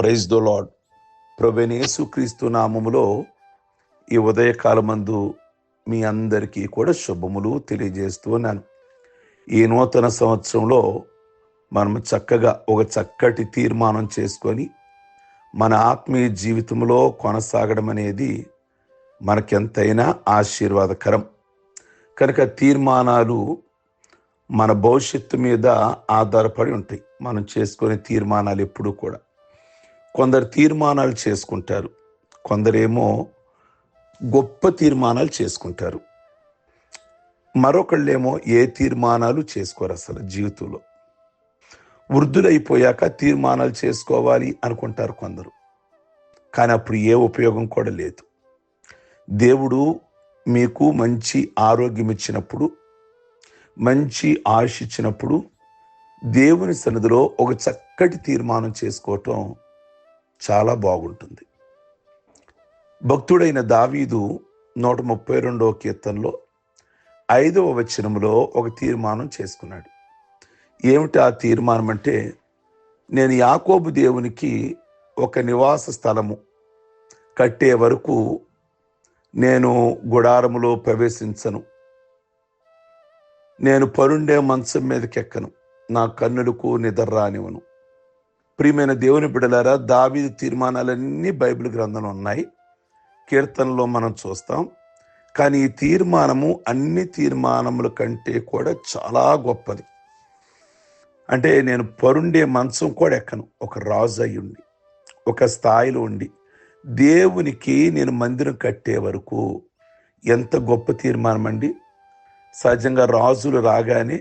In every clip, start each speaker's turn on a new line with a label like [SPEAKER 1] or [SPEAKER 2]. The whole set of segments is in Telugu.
[SPEAKER 1] ప్రైజ్ ద లాడ్ ప్రభనేసు క్రీస్తు నామములో ఈ ఉదయకాలమందు మీ అందరికీ కూడా శుభములు తెలియజేస్తూ ఉన్నాను ఈ నూతన సంవత్సరంలో మనం చక్కగా ఒక చక్కటి తీర్మానం చేసుకొని మన ఆత్మీయ జీవితంలో కొనసాగడం అనేది మనకెంతైనా ఆశీర్వాదకరం. కనుక తీర్మానాలు మన భవిష్యత్తు మీద ఆధారపడి ఉంటాయి. మనం చేసుకునే తీర్మానాలు ఎప్పుడూ కూడా. కొందరు తీర్మానాలు చేసుకుంటారు. కొందరేమో గొప్ప తీర్మానాలు చేసుకుంటారు. మరొకళ్ళేమో ఏ తీర్మానాలు చేసుకోరు అసలు జీవితంలో. వృద్ధులైపోయాక తీర్మానాలు చేసుకోవాలి అనుకుంటారు కొందరు. కానీ అప్పుడు ఏ ఉపయోగం కూడా లేదు. దేవుడు మీకు మంచి ఆరోగ్యం ఇచ్చినప్పుడు మంచి ఆయుష్ ఇచ్చినప్పుడు దేవుని సన్నిధిలో ఒక చక్కటి తీర్మానం చేసుకోవటం చాలా బాగుంటుంది. భక్తుడైన దావీదు నూట ముప్పై రెండవ కీర్తనలో ఐదవ వచనంలో ఒక తీర్మానం చేసుకున్నాడు. ఏమిటి ఆ తీర్మానం అంటే నేను యాకోబు దేవునికి ఒక నివాస స్థలము కట్టే వరకు నేను గుడారములో ప్రవేశించను. నేను పరుండే మంచం మీదకెక్కను. నా కన్నులకు నిద్ర రానివను ప్రియమైన దేవుని బిడలారా దావీదు తీర్మానాలన్నీ బైబిల్ గ్రంథంలో ఉన్నాయి. కీర్తనలో మనం చూస్తాం. కానీ ఈ తీర్మానము అన్ని తీర్మానముల కంటే కూడా చాలా గొప్పది. అంటే నేను పరుండే మంచం కూడా ఎక్కను. ఒక రాజు అయి ఉండి ఒక స్థాయిలో ఉండి దేవునికి నేను మందిరం కట్టే వరకు ఎంత గొప్ప తీర్మానం అండి సహజంగా రాజులు రాగానే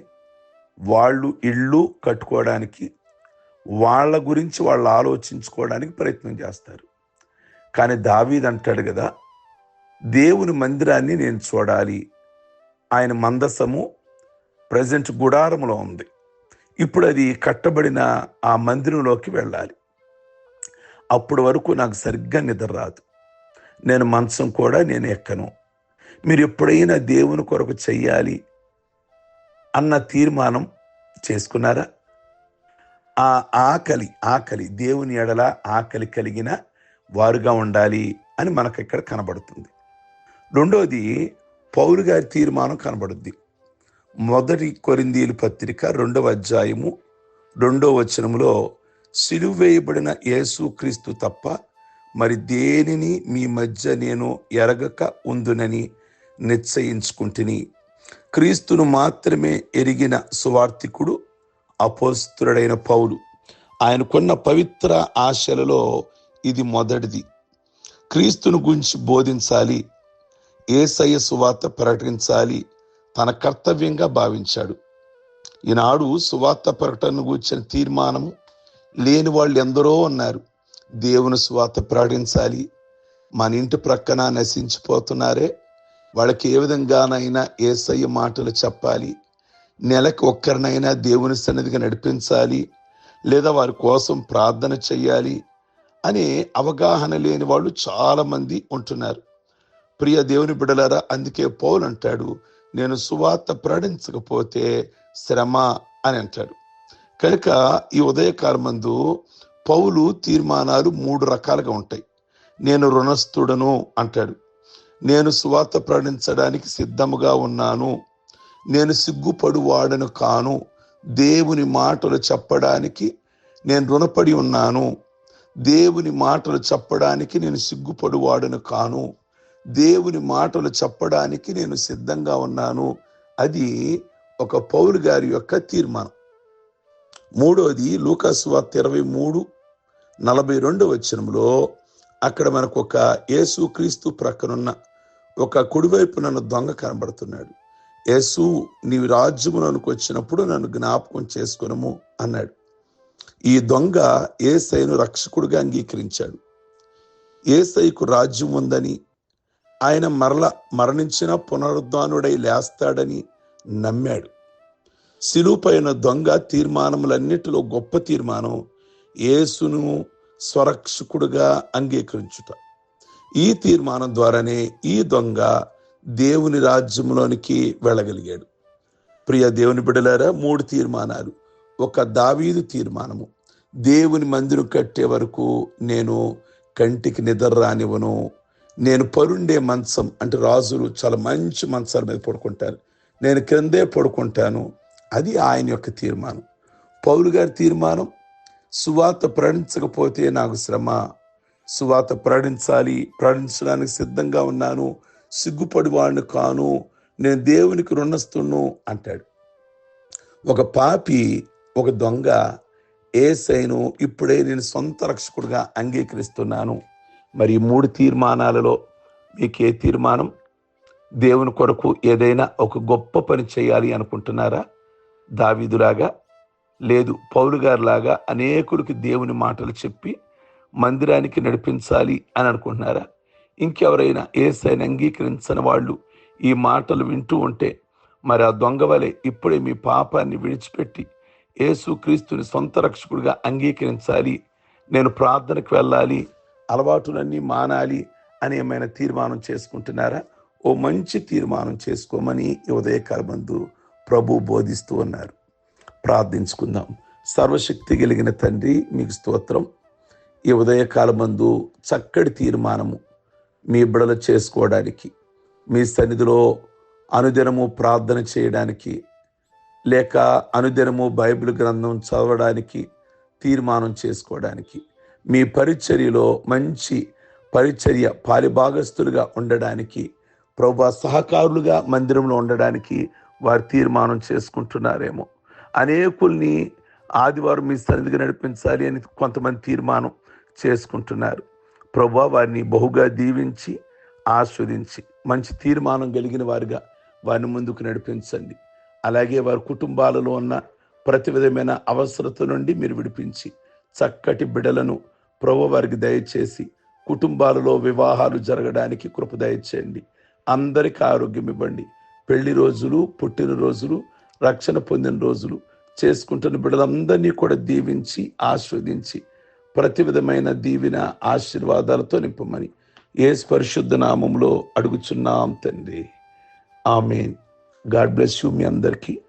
[SPEAKER 1] వాళ్ళు ఇళ్ళు కట్టుకోవడానికి వాళ్ళ గురించి వాళ్ళు ఆలోచించుకోవడానికి ప్రయత్నం చేస్తారు. కానీ దావీద్ అంటాడు కదా దేవుని మందిరాన్ని నేను చూడాలి. ఆయన మందసము ప్రజెంట్ గుడారంలో ఉంది. ఇప్పుడు అది కట్టబడిన ఆ మందిరంలోకి వెళ్ళాలి. అప్పటి వరకు నాకు సరిగ్గా నిద్ర రాదు. నేను మంచం కూడా నేను ఎక్కను. మీరు ఎప్పుడైనా దేవుని కొరకు చెయ్యాలి అన్న తీర్మానం చేసుకున్నారా? ఆ ఆకలి ఆకలి దేవుని ఎడల ఆకలి కలిగిన వారుగా ఉండాలి అని మనకు ఇక్కడ కనబడుతుంది. రెండోది పౌరు గారి తీర్మానం కనబడుద్ది. మొదటి కొరిందీలు పత్రిక రెండవ అధ్యాయము రెండవ వచనములో సిలువ వేయబడిన యేసుక్రీస్తు తప్ప మరి దేనిని మీ మధ్య నేను ఎరగక ఉందునని నిశ్చయించుకుంటుని క్రీస్తును మాత్రమే ఎరిగిన సువార్థికుడు అపోస్తుడైన పౌలు. ఆయనకున్న పవిత్ర ఆశలలో ఇది మొదటిది. క్రీస్తును గురించి బోధించాలి. ఏసయ్య సువార్త ప్రకటించాలి. తన కర్తవ్యంగా భావించాడు. ఈనాడు సువార్త ప్రకటన గురించిన తీర్మానం లేని వాళ్ళు ఎందరో ఉన్నారు. దేవుని సువార్త ప్రకటించాలి. మన ఇంటి ప్రక్కన నశించిపోతున్నారే. వాళ్ళకి ఏ విధంగానైనా ఏసయ్య మాటలు చెప్పాలి. నెలకు ఒక్కరినైనా దేవుని సన్నిధిగా నడిపించాలి లేదా వారి కోసం ప్రార్థన చెయ్యాలి అనే అవగాహన లేని వాళ్ళు చాలామంది ఉంటున్నారు. ప్రియ దేవుని బిడలారా అందుకే పౌలు అంటాడు నేను సువార్త ప్రకటించకపోతే శ్రమ అని అంటాడు. కనుక ఈ ఉదయకాలమందు పౌలు తీర్మానాలు మూడు రకాలుగా ఉంటాయి. నేను రుణస్థుడను అంటాడు. నేను సువార్త ప్రకటించడానికి సిద్ధముగా ఉన్నాను నేను సిగ్గుపడువాడను కాను. దేవుని మాటలు చెప్పడానికి నేను రుణపడి ఉన్నాను. దేవుని మాటలు చెప్పడానికి నేను సిగ్గుపడువాడను కాను. దేవుని మాటలు చెప్పడానికి నేను సిద్ధంగా ఉన్నాను. అది ఒక పౌరు గారి యొక్క తీర్మానం. మూడోది లూకాసువార్త ఇరవై మూడు నలభై రెండు వచనంలో అక్కడ మనకు ఒక యేసు క్రీస్తు ప్రక్కనున్న ఒక కుడివైపు నన్ను దొంగ కనబడుతున్నాడు. యేసు నీవు రాజ్యమునకు వచ్చినప్పుడు నన్ను జ్ఞాపకం చేసుకునము అన్నాడు. ఈ దొంగ ఏసైను రక్షకుడిగా అంగీకరించాడు. ఏసైకు రాజ్యం ఉందని ఆయన మరల మరణించిన పునరుద్ధానుడై లేస్తాడని నమ్మాడు. శిలుపైన దొంగ తీర్మానములన్నిటిలో గొప్ప తీర్మానం యేసును స్వరక్షకుడుగా అంగీకరించుట. ఈ తీర్మానం ద్వారానే ఈ దొంగ దేవుని రాజ్యంలోనికి వెళ్ళగలిగాడు. ప్రియ దేవుని బిడలారా మూడు తీర్మానాలు. ఒక దావీదు తీర్మానము. దేవుని మందిరం కట్టే వరకు నేను కంటికి నిద్ర రానివ్వను. నేను పరుండే మంచం అంటే రాజులు చాలా మంచి మంచాల మీద పడుకుంటారు. నేను క్రిందే పడుకుంటాను. అది ఆయన యొక్క తీర్మానం. పౌలు గారి తీర్మానం సువాత ప్రకటించకపోతే నాకు శ్రమ. సువాత ప్రకటించాలి ప్రకటించడానికి సిద్ధంగా ఉన్నాను. సిగ్గుపడివాడిని కాను నేను దేవునికి రుణస్తును అంటాడు. ఒక పాపి ఒక దొంగ ఏసైను ఇప్పుడే నేను సొంత రక్షకుడిగా అంగీకరిస్తున్నాను. మరి మూడు తీర్మానాలలో మీకు ఏ తీర్మానం? దేవుని కొరకు ఏదైనా ఒక గొప్ప పని చేయాలి అనుకుంటున్నారా? దావీదులాగా? లేదు పౌలు గారిలాగా అనేకుడికి దేవుని మాటలు చెప్పి మందిరానికి నడిపించాలి అని అనుకుంటున్నారా? ఇంకెవరైనా ఏసైని అంగీకరించని వాళ్ళు ఈ మాటలు వింటూ ఉంటే మరి ఆ దొంగ వలె ఇప్పుడే మీ పాపాన్ని విడిచిపెట్టి యేసు క్రీస్తుని సొంత రక్షకుడిగా అంగీకరించాలి. నేను ప్రార్థనకు వెళ్ళాలి. అలవాటులన్నీ మానాలి అని ఏమైనా తీర్మానం చేసుకుంటున్నారా? ఓ మంచి తీర్మానం చేసుకోమని ఉదయకాలమందు ప్రభు బోధిస్తూ ఉన్నారు. ప్రార్థించుకుందాం. సర్వశక్తి కలిగిన తండ్రి మీకు స్తోత్రం. ఈ ఉదయకాలమందు చక్కటి తీర్మానము మీ బిడలు చేసుకోవడానికి మీ సన్నిధిలో అనుదినము ప్రార్థన చేయడానికి లేక అనుదినము బైబిల్ గ్రంథం చదవడానికి తీర్మానం చేసుకోవడానికి మీ పరిచర్యలో మంచి పరిచర్య పాలిభాగస్తులుగా ఉండడానికి ప్రభా సహకారులుగా మందిరంలో ఉండడానికి వారు తీర్మానం చేసుకుంటున్నారేమో. అనేకుల్ని ఆదివారం మీ సన్నిధిగా నడిపించాలి అని కొంతమంది తీర్మానం చేసుకుంటున్నారు. ప్రభా వారిని బహుగా దీవించి ఆస్వాదించి మంచి తీర్మానం కలిగిన వారిగా వారిని ముందుకు నడిపించండి. అలాగే వారి కుటుంబాలలో ఉన్న ప్రతి విధమైన అవసరత నుండి మీరు విడిపించి చక్కటి బిడలను ప్రభు వారికి దయచేసి కుటుంబాలలో వివాహాలు జరగడానికి కృప దయచేయండి. అందరికీ ఆరోగ్యం ఇవ్వండి. పెళ్ళి రోజులు పుట్టిన రోజులు రక్షణ పొందిన రోజులు చేసుకుంటున్న బిడ్డలందరినీ కూడా దీవించి ఆస్వాదించి ప్రతి విధమైన దీవిన ఆశీర్వాదాలతో నింపమని ఏ పరిశుద్ధ నామంలో అడుగుచున్నాం తండ్రి. ఆమెన్. గాడ్ బ్లెస్ యూ మీ అందరికీ.